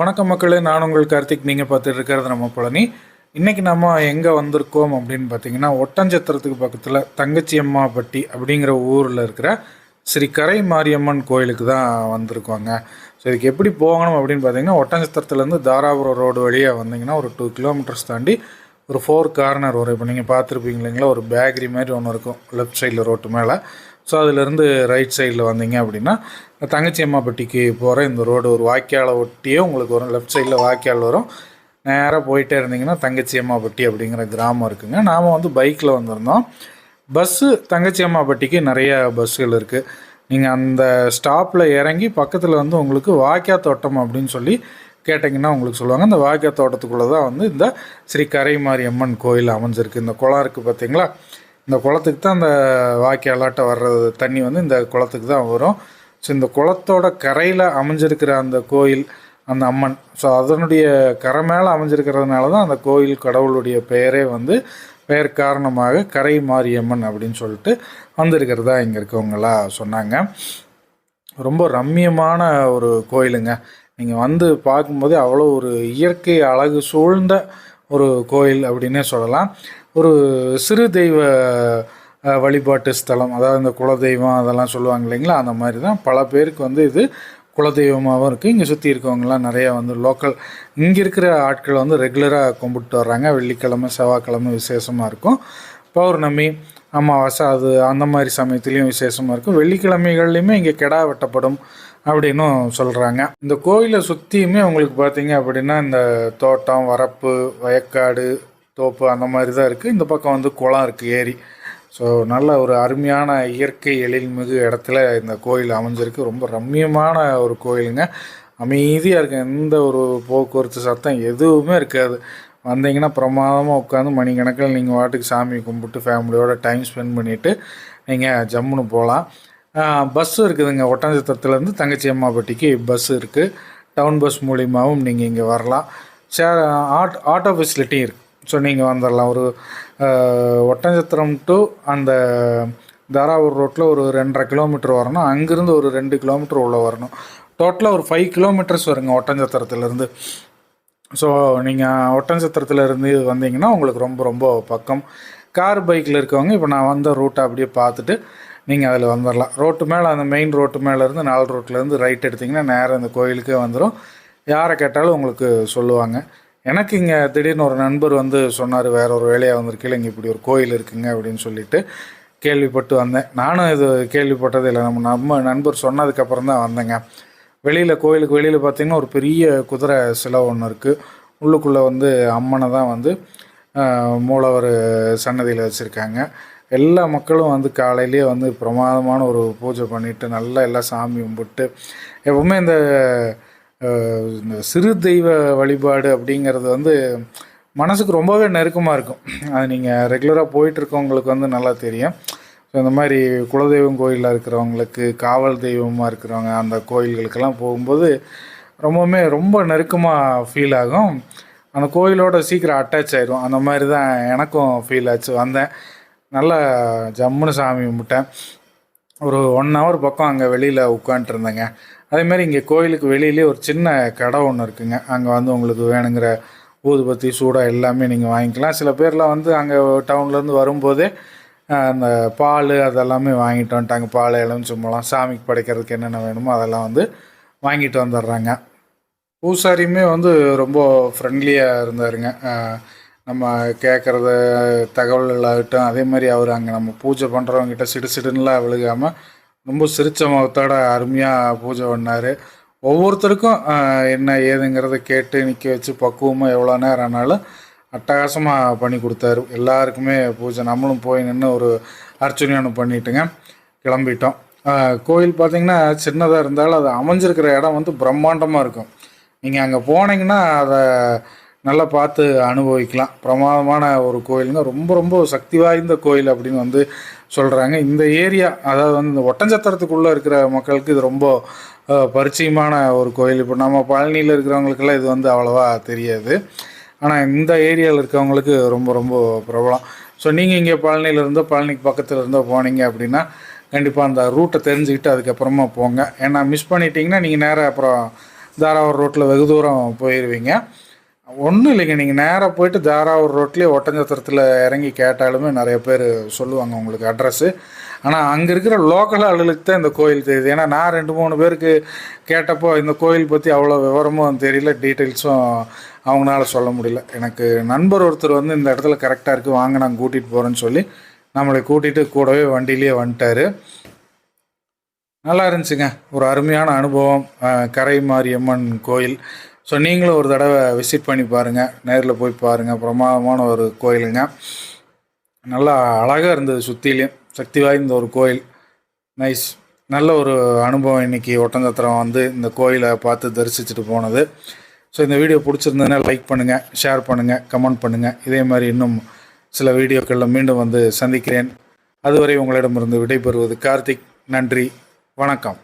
வணக்கம் மக்களே நான் உங்கள் கார்த்திக். நீங்கள் பார்த்துட்டு இருக்கிறது நம்ம பழனி. இன்றைக்கி நம்ம எங்கே வந்திருக்கோம் அப்படின்னு பார்த்தீங்கன்னா ஒட்டஞ்சத்திரத்துக்கு பக்கத்தில் தங்கச்சியம்மாப்பட்டி அப்படிங்கிற ஊரில் இருக்கிற ஸ்ரீ கரை மாரியம்மன் கோயிலுக்கு தான் வந்திருக்கோங்க. ஸோ இதுக்கு எப்படி போகணும் அப்படின்னு பார்த்தீங்கன்னா ஒட்டஞ்சத்திரத்துலேருந்து தாராபுரம் ரோடு வழியாக வந்தீங்கன்னா ஒரு டூ கிலோமீட்டர்ஸ் தாண்டி ஒரு ஃபோர் கார்னர் வரும் இப்போ நீங்கள் பார்த்துருப்பீங்க இல்லைங்களா ஒரு பேக்கரி மாதிரி ஒன்று இருக்கும் லெஃப்ட் சைடில் ரோட்டு மேலே. ஸோ அதிலேருந்து ரைட் சைடில் வந்தீங்க அப்படின்னா தங்கச்சி அம்மாப்பட்டிக்கு போகிற இந்த ரோடு ஒரு வாய்க்காலை ஒட்டியே உங்களுக்கு வரும். லெஃப்ட் சைடில் வாய்க்கால் வரும். நேராக போயிட்டே இருந்தீங்கன்னா தங்கச்சி அம்மாப்பட்டி அப்படிங்கிற கிராமம் இருக்குங்க. நாம் வந்து பைக்கில் வந்திருந்தோம். பஸ்ஸு தங்கச்சி அம்மாப்பட்டிக்கு நிறைய பஸ்ஸுகள் இருக்குது நீங்கள் அந்த ஸ்டாப்பில் இறங்கி பக்கத்தில் வந்து உங்களுக்கு வாய்க்கா தோட்டம் அப்படின்னு சொல்லி கேட்டிங்கன்னா உங்களுக்கு சொல்லுவாங்க. இந்த வாய்க்கா தோட்டத்துக்குள்ளே தான் வந்து இந்த ஸ்ரீ கரைமாரி அம்மன் கோயில் அமைஞ்சிருக்கு. இந்த குளம் இருக்குது பார்த்தீங்களா இந்த குளத்துக்கு தான் அந்த வாய்க்காலாட்ட வர்றது தண்ணி வந்து இந்த குளத்துக்கு தான் வரும். ஸோ இந்த குளத்தோட கரையில் அமைஞ்சிருக்கிற அந்த கோயில் அந்த அம்மன். ஸோ அதனுடைய கரை மேலே அமைஞ்சிருக்கிறதுனால தான் அந்த கோயில் கடவுளுடைய பெயரே வந்து பெயர் காரணமாக கரை மாரியம்மன் அப்படின்னு சொல்லிட்டு வந்திருக்கிறதா இங்கே இருக்கவங்களா சொன்னாங்க. ரொம்ப ரம்மியமான ஒரு கோயிலுங்க. நீங்கள் வந்து பார்க்கும்போதே அவ்வளோ ஒரு இயற்கை அழகு சூழ்ந்த ஒரு கோயில் அப்படின்னே சொல்லலாம். ஒரு சிறு தெய்வ வழிபாட்டு ஸ்தலம் அதாவது இந்த குலதெய்வம் அதெல்லாம் சொல்லுவாங்க இல்லைங்களா? அந்த மாதிரி தான் பல பேருக்கு வந்து இது குலதெய்வமாகவும் இருக்குது இங்கே சுற்றி இருக்கவங்கலாம் நிறையா வந்து லோக்கல் இங்கே இருக்கிற ஆட்கள் வந்து ரெகுலராக கும்பிட்டு வர்றாங்க. வெள்ளிக்கிழமை செவ்வாய்க்கிழமை விசேஷமாக இருக்கும். பௌர்ணமி அமாவாசை அது அந்த மாதிரி சமயத்துலேயும் விசேஷமாக இருக்கும். வெள்ளிக்கிழமைகள்லையுமே இங்கே கெடா வெட்டப்படும். அப்படின்னும் சொல்கிறாங்க இந்த கோயிலை சுற்றியுமே உங்களுக்கு பார்த்தீங்க அப்படின்னா இந்த தோட்டம் வரப்பு வயக்காடு தோப்பு அந்த மாதிரி தான் இருக்குது இந்த பக்கம் வந்து குளம் இருக்குது ஏரி. ஸோ நல்ல ஒரு அருமையான இயற்கை எழில்மிகு இடத்துல இந்த கோயில் அமைஞ்சிருக்கு. ரொம்ப ரம்மியமான ஒரு கோயிலுங்க. அமைதியாக இருக்கு. எந்த ஒரு போக்குவரத்து சத்தம் எதுவுமே இருக்காது. வந்தீங்கன்னா பிரமாதமாக உட்காந்து மணிக்கணக்கில் நீங்கள் வாட்டுக்கு சாமி கும்பிட்டு ஃபேமிலியோட டைம் ஸ்பெண்ட் பண்ணிவிட்டு நீங்கள் ஜம்முன்னு போகலாம். பஸ்ஸும் இருக்குதுங்க. ஒட்டஞ்சத்திரத்துலேருந்து தங்கச்சி அம்மாப்பட்டிக்கு பஸ் இருக்குது டவுன் பஸ் மூலியமாகவும் நீங்கள் இங்கே வரலாம். சே ஆட் ஆட்டோ ஃபெசிலிட்டியும் இருக்குது ஸோ நீங்கள் வந்துடலாம் ஒரு ஒட்டஞ்சத்திரம் டு அந்த தாராவூர் ரோட்டில் ஒரு ரெண்டரை கிலோமீட்டர் வரணும். அங்கேருந்து ஒரு ரெண்டு கிலோமீட்டர் உள்ளே வரணும். டோட்டலாக ஒரு ஃபைவ் கிலோமீட்டர்ஸ் வருங்க ஒட்டஞ்சத்திரத்துலேருந்து ஸோ நீங்கள் ஒட்டன்சத்திரத்தில் இருந்து வந்தீங்கன்னா உங்களுக்கு ரொம்ப ரொம்ப பக்கம். கார் பைக்கில் இருக்கவங்க இப்போ நான் வந்த ரூட்டை அப்படியே பார்த்துட்டு நீங்கள் அதில் வந்துடலாம் ரோட்டு மேலே அந்த மெயின் ரோட்டு மேலேருந்து நாலு ரோட்லேருந்து ரைட் எடுத்திங்கன்னா நேராக இந்த கோயிலுக்கே வந்துடும் யாரை கேட்டாலும் உங்களுக்கு சொல்லுவாங்க. எனக்கு இங்கே திடீர்னு ஒரு நண்பர் வந்து சொன்னார் வேற ஒரு வேலையாக வந்திருக்கீங்க இங்கே இப்படி ஒரு கோயில் இருக்குங்க அப்படின்னு சொல்லிட்டு கேள்விப்பட்டு வந்தேன். நானும் இது கேள்விப்பட்டது இல்லை. நம்ம நம்ம நண்பர் சொன்னதுக்கப்புறம் தான் வந்தேங்க. வெளியில் கோயிலுக்கு வெளியில் பார்த்தீங்கன்னா ஒரு பெரிய குதிரை சிலை ஒன்று இருக்குது உள்ளுக்குள்ளே வந்து அம்மனை தான் வந்து மூலவர் சன்னதியில் வச்சுருக்காங்க. எல்லா மக்களும் வந்து காலையிலேயே வந்து பிரமாதமான ஒரு பூஜை பண்ணிவிட்டு நல்லா எல்லாம் சாமி கும்பிட்டு எப்பவுமே இந்த இந்த சிறு தெய்வ வழிபாடு அப்படிங்கிறது வந்து மனசுக்கு ரொம்பவே நெருக்கமாக இருக்கும். அது நீங்கள் ரெகுலராக போயிட்டுருக்கவங்களுக்கு வந்து நல்லா தெரியும். ஸோ இந்த மாதிரி குலதெய்வம் கோயிலில் இருக்கிறவங்களுக்கு காவல் தெய்வமாக இருக்கிறவங்க அந்த கோயில்களுக்கெல்லாம் போகும்போது ரொம்பவுமே ரொம்ப நெருக்கமாக ஃபீல் ஆகும். அந்த கோயிலோட சீக்கிரம் அட்டாச் ஆயிரும். அந்த மாதிரி தான் எனக்கும் ஃபீல் ஆச்சு. வந்தேன். நல்லா ஜம்முன்னு சாமி கும்பிட்டேன். ஒரு ஒன் ஹவர் பக்கம் அங்கே வெளியில் உட்காந்துருந்தேங்க அதேமாதிரி இங்கே கோயிலுக்கு வெளியிலே ஒரு சின்ன கடை ஒன்று இருக்குங்க. அங்கே வந்து உங்களுக்கு வேணுங்கிற ஊதுபத்தி சூடாக எல்லாமே நீங்கள் வாங்கிக்கலாம். சில பேர்லாம் வந்து அங்கே டவுன்லேருந்து வரும்போதே அந்த பால் அதெல்லாமே வாங்கிட்டு வந்துட்டாங்க. பால் எலுமிச்சம்பழம் சாமிக்கு படைக்கிறதுக்கு என்னென்ன வேணுமோ அதெல்லாம் வந்து வாங்கிட்டு வந்துடுறாங்க. பூசாரியுமே வந்து ரொம்ப ஃப்ரெண்ட்லியாக இருந்தாருங்க. நம்ம கேட்குறத தகவல்கள் ஆகட்டும் அதே மாதிரி அவர் அங்கே நம்ம பூஜை பண்ணுறவங்ககிட்ட சிடு சிடுன்னுலாம் விழுகாமல் ரொம்ப சிரித்த முகத்தோட அருமையாக பூஜை பண்ணார். ஒவ்வொருத்தருக்கும் என்ன ஏதுங்கிறத கேட்டு நிற்க வச்சு பக்குவமாக எவ்வளோ நேரம் ஆனாலும் அட்டகாசமாக பண்ணி கொடுத்தாரு. எல்லாருக்குமே பூஜை நம்மளும் போய் நின்று ஒரு அர்ச்சனையான பண்ணிட்டுங்க கிளம்பிட்டோம். கோயில் பார்த்தீங்கன்னா சின்னதாக இருந்தாலும் அது அமைஞ்சிருக்கிற இடம் வந்து பிரம்மாண்டமாக இருக்கும். நீங்கள் அங்கே போனீங்கன்னா அதை நல்லா பார்த்து அனுபவிக்கலாம். பிரமாதமான ஒரு கோயிலுங்க. ரொம்ப ரொம்ப சக்தி வாய்ந்த கோயில் அப்படின்னு வந்து சொல்கிறாங்க இந்த ஏரியா அதாவது வந்து இந்த ஒட்டஞ்சத்திரத்துக்குள்ளே இருக்கிற மக்களுக்கு இது ரொம்ப பரிச்சயமான ஒரு கோயில். இப்போ நம்ம பழனியில் இருக்கிறவங்களுக்கெல்லாம் இது வந்து அவ்வளோவா தெரியாது. ஆனால் இந்த ஏரியாவில் இருக்கவங்களுக்கு ரொம்ப ரொம்ப பிரபலம். ஸோ நீங்கள் இங்கே பழனியில் இருந்தோ பழனிக்கு பக்கத்தில் இருந்தோ போனீங்க அப்படின்னா கண்டிப்பாக அந்த ரூட்டை தெரிஞ்சுக்கிட்டு அதுக்கப்புறமா போங்க. ஏன்னா மிஸ் பண்ணிட்டீங்கன்னா நீங்கள் நேராக அப்புறம் தாராவூர் ரோட்டில் வெகு தூரம் போயிடுவீங்க ஒன்றும் இல்லைங்க. நீங்கள் நேராக போயிட்டு தாராவூர் ரோட்லேயே ஒட்டஞ்சத்திரத்தில் இறங்கி கேட்டாலுமே நிறைய பேர் சொல்லுவாங்க உங்களுக்கு அட்ரஸ்ஸு ஆனால் அங்கே இருக்கிற லோக்கல் ஆளுகளுக்கு தான் இந்த கோயில் தெரியுது. ஏன்னா நான் ரெண்டு மூணு பேருக்கு கேட்டப்போ இந்த கோயில் பற்றி அவ்வளோ விவரமும் தெரியல டீட்டெயில்ஸும் அவங்களால சொல்ல முடியல. எனக்கு நண்பர் ஒருத்தர் வந்து இந்த இடத்துல கரெக்டாக இருக்குது வாங்க நான் கூட்டிகிட்டு போகிறேன்னு சொல்லி நம்மளை கூட்டிகிட்டு கூடவே வண்டியிலேயே வந்துட்டார். நல்லா இருந்துச்சுங்க. ஒரு அருமையான அனுபவம் கரை மாரியம்மன் கோயில். ஸோ நீங்களும் ஒரு தடவை விசிட் பண்ணி பாருங்கள் நேரில் போய் பாருங்கள் பிரமாதமான ஒரு கோயிலுங்க. நல்லா அழகாக இருந்தது சுற்றிலையும் சக்தி வாய்ந்த ஒரு கோயில். நைஸ் நல்ல ஒரு அனுபவம் இன்னைக்கு ஒட்டஞ்சத்திரம் வந்து இந்த கோயிலை பார்த்து தரிசிச்சுட்டு போனது. ஸோ இந்த வீடியோ பிடிச்சிருந்ததுன்னா லைக் பண்ணுங்கள் ஷேர் பண்ணுங்கள் கமெண்ட் பண்ணுங்கள் இதே மாதிரி இன்னும் சில வீடியோக்களில் மீண்டும் வந்து சந்திக்கிறேன். அதுவரை உங்களிடமிருந்து விடைபெறுவது கார்த்திக். நன்றி. வணக்கம்.